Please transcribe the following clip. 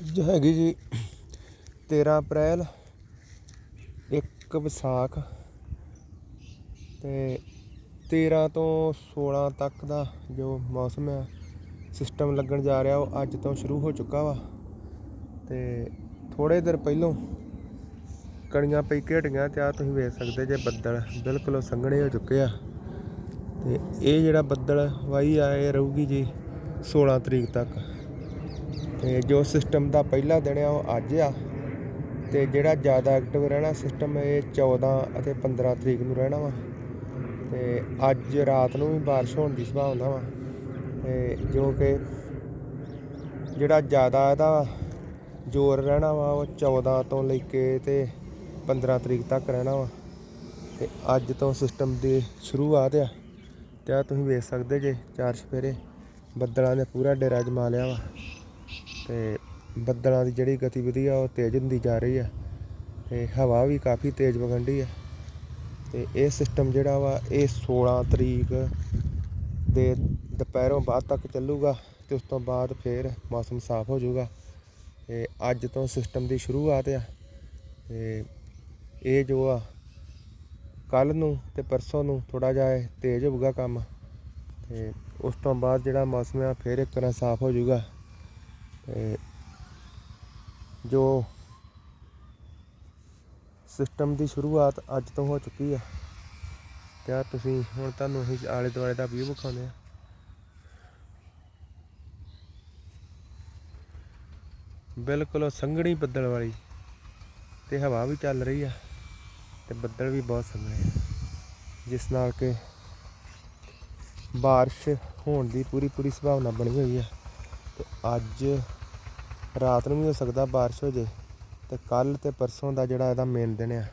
ਅੱਜ ਹੈਗੀ ਜੀ 13 ਅਪ੍ਰੈਲ 1 ਵਿਸਾਖ ਤੇ 13 ਤੋਂ 16 ਤੱਕ ਦਾ ਜੋ ਮੌਸਮ ਆ ਸਿਸਟਮ ਲੱਗਣ ਜਾ ਰਿਹਾ, ਉਹ ਅੱਜ ਤੋਂ ਸ਼ੁਰੂ ਹੋ ਚੁੱਕਾ ਵਾ ਤੇ ਥੋੜੇ ਦਿਨ ਪਹਿਲੋਂ ਕਣੀਆਂ ਪਈ ਕੇ ਹਟੀਆਂ ਤੇ ਆ ਤੁਸੀਂ ਵੇਖ ਸਕਦੇ ਜੇ ਬੱਦਲ ਬਿਲਕੁਲ ਸੰਘਣੇ ਹੋ ਚੁੱਕੇ ਆ ਤੇ ਇਹ ਜਿਹੜਾ ਬੱਦਲ ਵਾਈ ਆ ਇਹ ਰਹੂਗੀ ਜੀ 16 ਤਰੀਕ ਤੱਕ। ਤੇ ਜੋ ਸਿਸਟਮ ਦਾ ਪਹਿਲਾ ਦਿਨ ਆ, ਉਹ ਅੱਜ ਆ। ਤੇ ਜਿਹੜਾ ਜ਼ਿਆਦਾ ਐਕਟਿਵ ਰਹਿਣਾ ਸਿਸਟਮ ਇਹ 14 ਅਤੇ 15 ਤਰੀਕ ਨੂੰ ਰਹਿਣਾ ਵਾ। ਤੇ ਅੱਜ ਰਾਤ ਨੂੰ ਵੀ ਬਾਰਿਸ਼ ਹੋਣ ਦੀ ਸੰਭਾਵਨਾ ਵਾ। ਤੇ ਜੋ ਕਿ ਜਿਹੜਾ ਜ਼ਿਆਦਾ ਇਹਦਾ ਜ਼ੋਰ ਰਹਿਣਾ ਵਾ, ਉਹ 14 ਤੋਂ ਲੈ ਕੇ ਤੇ 15 ਤਰੀਕ ਤੱਕ ਰਹਿਣਾ ਵਾ। ਤੇ ਅੱਜ ਤੋਂ ਸਿਸਟਮ ਦੀ ਸ਼ੁਰੂਆਤ ਆ। ਤੇ ਆ ਤੁਸੀਂ ਵੇਖ ਸਕਦੇ ਜੇ ਚਾਰ ਸਫੇਰੇ। ਬੱਦਲਾਂ ਨੇ ਪੂਰਾ ਡੇਰਾ ਜਮਾ ਲਿਆ ਵਾ। ਤੇ ਬੱਦਲਾਂ ਦੀ ਜਿਹੜੀ ਗਤੀਵਿਧੀ ਆ, ਉਹ ਤੇਜ਼ ਹੁੰਦੀ ਜਾ ਰਹੀ ਆ ਤੇ ਹਵਾ ਵੀ ਕਾਫੀ ਤੇਜ਼ ਵਗਣ ਡਈ ਆ ਤੇ ਇਹ ਸਿਸਟਮ ਜਿਹੜਾ ਵਾ, ਇਹ 16 ਤਰੀਕ ਦੇ ਦੁਪਹਿਰੋਂ ਬਾਅਦ ਤੱਕ ਚੱਲੂਗਾ ਤੇ ਉਸ ਤੋਂ ਬਾਅਦ ਫੇਰ ਮੌਸਮ ਸਾਫ਼ ਹੋ ਜਾਊਗਾ। ਤੇ ਅੱਜ ਤੋਂ ਸਿਸਟਮ ਦੀ ਸ਼ੁਰੂਆਤ ਆ ਤੇ ਇਹ ਜੋ ਆ ਕੱਲ ਨੂੰ ਤੇ ਪਰਸੋਂ ਨੂੰ ਥੋੜਾ ਜਿਹਾ ਇਹ ਤੇਜ਼ ਹੋਊਗਾ ਕੰਮ ਤੇ ਉਸ ਤੋਂ ਬਾਅਦ ਜਿਹੜਾ ਮੌਸਮ ਆ, ਫੇਰ ਇੱਕ ਤਰ੍ਹਾਂ ਸਾਫ਼ ਹੋ ਜਾਊਗਾ। ਤੇ ਜੋ ਸਿਸਟਮ ਦੀ ਸ਼ੁਰੂਆਤ ਅੱਜ ਤੋਂ ਹੋ ਚੁੱਕੀ ਆ ਤੇ ਆ ਤੁਸੀਂ ਹੁਣ ਤੁਹਾਨੂੰ ਅਸੀਂ ਆਲੇ ਦੁਆਲੇ ਦਾ ਵਿਊ ਵਿਖਾਉਂਦੇ ਆ ਬਿਲਕੁਲ ਸੰਘਣੀ ਬੱਦਲ ਵਾਲੀ ਤੇ ਹਵਾ ਵੀ ਚੱਲ ਰਹੀ ਆ ਤੇ ਬੱਦਲ ਵੀ ਬਹੁਤ ਸੰਘਣੇ ਆ ਜਿਸ ਨਾਲ ਕਿ بارش ਹੋਣ ਦੀ ਪੂਰੀ ਪੂਰੀ ਸੰਭਾਵਨਾ ਬਣੀ ਹੋਈ ਆ ਤੇ ਅੱਜ ਰਾਤ ਨੂੰ ਵੀ ਹੋ ਸਕਦਾ ਬਾਰਿਸ਼ ਹੋ ਜੇ ਅਤੇ ਕੱਲ੍ਹ ਅਤੇ ਪਰਸੋਂ ਦਾ ਜਿਹੜਾ ਇਹਦਾ ਮੇਨ ਦਿਨ ਆ।